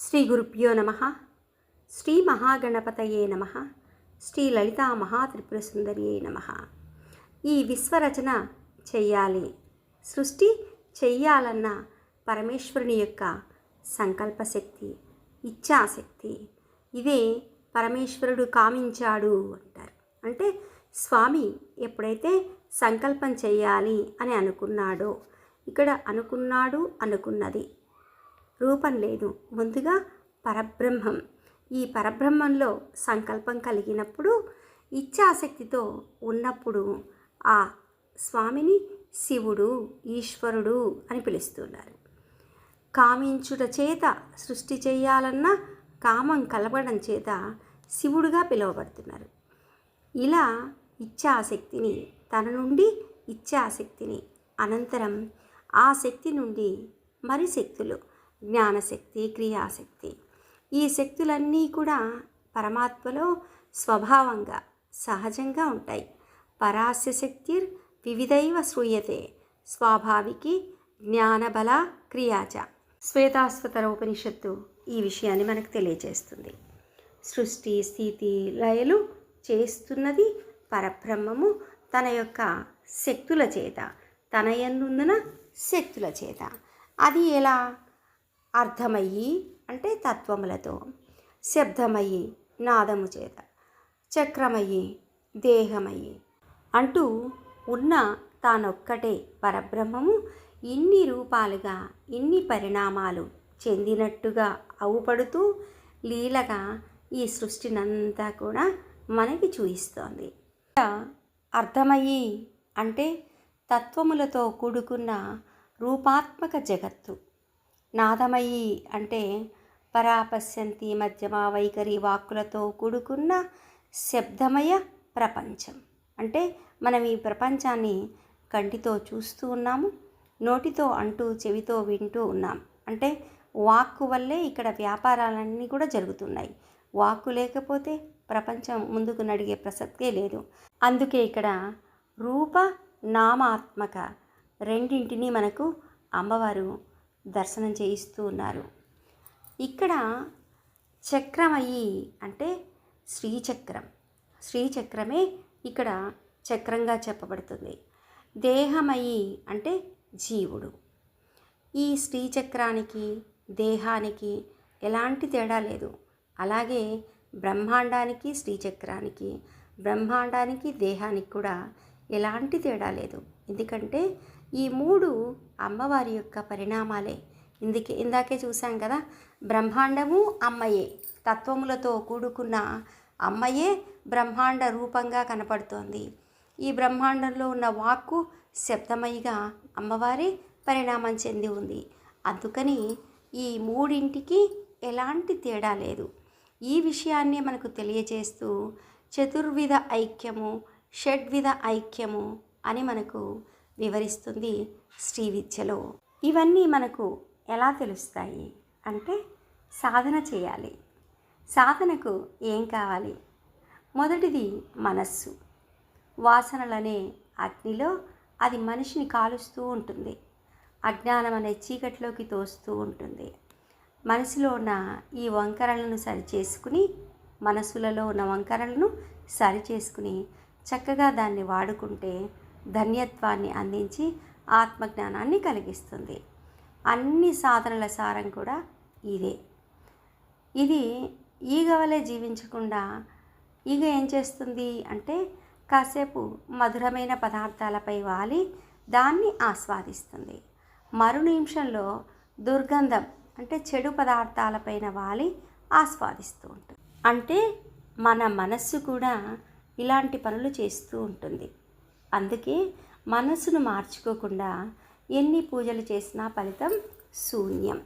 శ్రీ గురుభ్యో నమ. శ్రీ మహాగణపతయే నమ. శ్రీ లలితా మహాత్రిపుర సుందరియే నమ. ఈ విశ్వరచన చెయ్యాలి. సృష్టి చెయ్యాలన్న పరమేశ్వరుని యొక్క సంకల్పశక్తి ఇచ్ఛాశక్తి. ఇదే పరమేశ్వరుడు కామించాడు అంటారు. అంటే స్వామి ఎప్పుడైతే సంకల్పం చేయాలి అని అనుకున్నాడో ఇక్కడ అనుకున్నాడు అనుకున్నది. రూపం లేదు. ముందుగా పరబ్రహ్మం. ఈ పరబ్రహ్మంలో సంకల్పం కలిగినప్పుడు ఇచ్ఛాశక్తితో ఉన్నప్పుడు ఆ స్వామిని శివుడు ఈశ్వరుడు అని పిలుస్తున్నారు. కామించుట చేత సృష్టి చేయాలన్న కామం కలపడం చేత శివుడుగా పిలువబడుతున్నారు. ఇలా ఇచ్ఛాశక్తిని తన నుండి ఇచ్ఛాశక్తిని అనంతరం ఆ శక్తి నుండి మరి శక్తులు జ్ఞానశక్తి క్రియాశక్తి. ఈ శక్తులన్నీ కూడా పరమాత్మలో స్వభావంగా సహజంగా ఉంటాయి. పరాస్య శక్తిర్ వివిధైవ శ్రూయతే స్వాభావికి జ్ఞానబల క్రియాచ. శ్వేతాశ్వతర ఉపనిషత్తు ఈ విషయాన్ని మనకు తెలియజేస్తుంది. సృష్టి స్థితి లయలు చేస్తున్నది పరబ్రహ్మము తన యొక్క శక్తుల చేత తన ఎందున్న శక్తుల చేత. అది ఎలా? అర్థమయ్యి అంటే తత్వములతో శబ్దమయ్యి నాదము చేత చక్రమయ్యి దేహమయ్యి అంటూ ఉన్న తానొక్కటే పరబ్రహ్మము ఇన్ని రూపాలుగా ఇన్ని పరిణామాలు చెందినట్టుగా అవుపడుతూ లీలగా ఈ సృష్టినంతా కూడా మనకి చూయిస్తోంది అర్థమయ్యి అంటే తత్వములతో కూడుకున్న రూపాత్మక జగత్తు. నాదమయి అంటే పరాపశ్యంతి మధ్యమ వైఖరి వాక్కులతో కూడుకున్న శబ్దమయ ప్రపంచం. అంటే మనం ఈ ప్రపంచాన్ని కంటితో చూస్తూ ఉన్నాము నోటితో అంటూ చెవితో వింటూ ఉన్నాం. అంటే వాక్కు వల్లే ఇక్కడ వ్యాపారాలన్నీ కూడా జరుగుతున్నాయి. వాక్కు లేకపోతే ప్రపంచం ముందుకు నడిగే ప్రసక్తే లేదు. అందుకే ఇక్కడ రూప నామాత్మక రెండింటినీ మనకు అమ్మవారు దర్శనం చేయిస్తూ ఉన్నారు. ఇక్కడ చక్రమయ్యి అంటే శ్రీచక్రం. శ్రీచక్రమే ఇక్కడ చక్రంగా చెప్పబడుతుంది. దేహమయి అంటే జీవుడు. ఈ శ్రీచక్రానికి దేహానికి ఎలాంటి తేడా లేదు. అలాగే బ్రహ్మాండానికి శ్రీచక్రానికి బ్రహ్మాండానికి దేహానికి కూడా ఎలాంటి తేడా లేదు. ఎందుకంటే ఈ మూడు అమ్మవారి యొక్క పరిణామాలే. ఇందుకే ఇందాకే చూసాం కదా బ్రహ్మాండము అమ్మయే. తత్వములతో కూడుకున్న అమ్మయే బ్రహ్మాండ రూపంగా కనపడుతోంది. ఈ బ్రహ్మాండంలో ఉన్న వాక్కు శబ్దమయిగా అమ్మవారి పరిణామం చెంది ఉంది. అందుకని ఈ మూడింటికి ఎలాంటి తేడా లేదు. ఈ విషయాన్ని మనకు తెలియజేస్తూ చతుర్విధ ఐక్యము షడ్విధ ఐక్యము అని మనకు వివరిస్తుంది శ్రీ విద్యలో ఇవన్నీ మనకు ఎలా తెలుస్తాయి? అంటే సాధన చేయాలి. సాధనకు ఏం కావాలి? మొదటిది మనస్సు. వాసనలనే అగ్నిలో అది మనిషిని కాలుస్తూ ఉంటుంది. అజ్ఞానం అనే చీకటిలోకి తోస్తూ ఉంటుంది. మనసులో ఉన్న ఈ వంకరలను సరిచేసుకుని మనసులలో ఉన్న వంకరలను సరిచేసుకుని చక్కగా దాన్ని వాడుకుంటే ధన్యత్వాన్ని అందించి ఆత్మజ్ఞానాన్ని కలిగిస్తుంది. అన్ని సాధనల సారం కూడా ఇదే. ఇది ఈగ వలె జీవించకుండా ఈగ ఏం చేస్తుంది అంటే కాసేపు మధురమైన పదార్థాలపై వాలి దాన్ని ఆస్వాదిస్తుంది. మరు నిమిషంలో దుర్గంధం అంటే చెడు పదార్థాలపైన వాలి ఆస్వాదిస్తూ ఉంటుంది. అంటే మన మనస్సు కూడా ఇలాంటి పనులు చేస్తూ ఉంటుంది. అందుకే మనసును మార్చుకోకుండా ఎన్ని పూజలు చేసినా ఫలితం శూన్యం.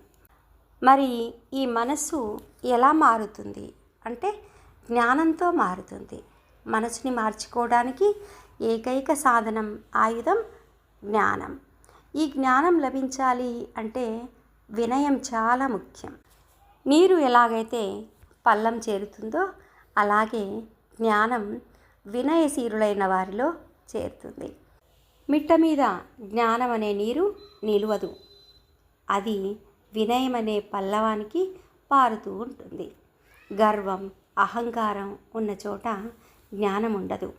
మరి ఈ మనసు ఎలా మారుతుంది? అంటే జ్ఞానంతో మారుతుంది. మనసుని మార్చుకోవడానికి ఏకైక సాధనం ఆయుధం జ్ఞానం. ఈ జ్ఞానం లభించాలి అంటే వినయం చాలా ముఖ్యం. నీరు ఎలాగైతే పల్లం చేరుతుందో అలాగే జ్ఞానం వినయశీరులైన వారిలో చేరుతుంది. మిట్ట మీద జ్ఞానం అనే నీరు నిలువదు. అది వినయం అనే పల్లవానికి పారుతూ ఉంటుంది. గర్వం అహంకారం ఉన్న చోట జ్ఞానం ఉండదు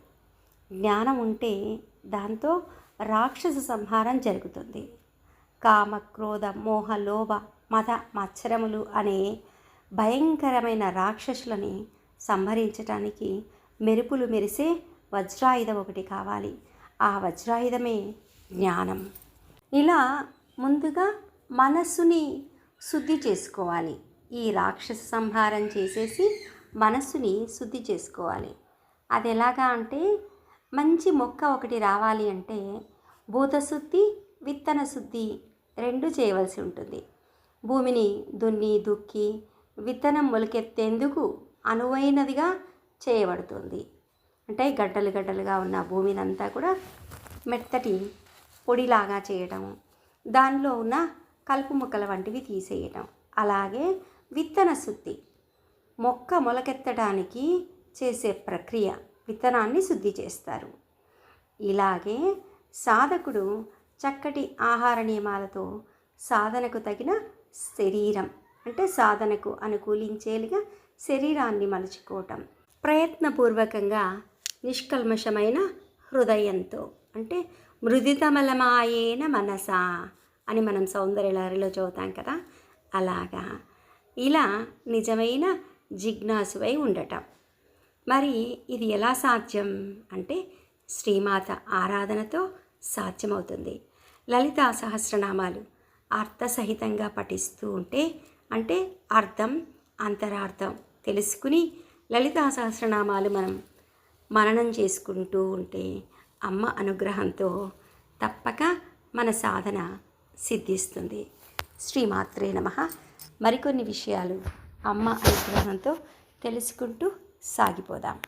జ్ఞానం ఉంటే దాంతో రాక్షస సంహారం జరుగుతుంది. కామ క్రోధ మోహ లోభ మత మత్సరములు అనే భయంకరమైన రాక్షసులని సంహరించటానికి మెరుపులు మెరిసే వజ్రాయుధం ఒకటి కావాలి. ఆ వజ్రాయుధమే జ్ఞానం. ఇలా ముందుగా మనస్సుని శుద్ధి చేసుకోవాలి. ఈ రాక్షస సంహారం చేసేసి మనస్సుని శుద్ధి చేసుకోవాలి. అది ఎలాగా అంటే మంచి మొక్క ఒకటి రావాలి అంటే భూతశుద్ధి విత్తన శుద్ధి రెండు చేయవలసి ఉంటుంది. భూమిని దున్ని దుక్కి విత్తనం మొలకెత్తేందుకు అనువైనదిగా చేయబడుతుంది. అంటే గడ్డలు గడ్డలుగా ఉన్న భూమిని అంతా కూడా మెత్తటి పొడిలాగా చేయటం దానిలో ఉన్న కలుపు మొక్కల వంటివి తీసేయటం. అలాగే విత్తన శుద్ధి. మొక్క మొలకెత్తడానికి చేసే ప్రక్రియ విత్తనాన్ని శుద్ధి చేస్తారు. ఇలాగే సాధకుడు చక్కటి ఆహార నియమాలతో సాధనకు తగిన శరీరం అంటే సాధనకు అనుకూలించేలుగా శరీరాన్ని మలుచుకోవటం. ప్రయత్నపూర్వకంగా నిష్కల్మషమైన హృదయంతో అంటే మృదితమలమాయేన మనసా అని మనం సౌందర్యలహరిలో చదువుతాం కదా అలాగా. ఇలా నిజమైన జిజ్ఞాసువై ఉండటం. మరి ఇది ఎలా సాధ్యం? అంటే శ్రీమాత ఆరాధనతో సాధ్యమవుతుంది. లలిత సహస్రనామాలు అర్థసహితంగా పఠిస్తూ ఉంటే అంటే అర్థం అంతరార్థం తెలుసుకుని లలితా సహస్రనామాలు మనం మననం చేసుకుంటూ ఉంటే అమ్మ అనుగ్రహంతో తప్పక మన సాధన సిద్ధిస్తుంది. శ్రీమాత్రే నమ. మరికొన్ని విషయాలు అమ్మ అనుగ్రహంతో తెలుసుకుంటూ సాగిపోదాం.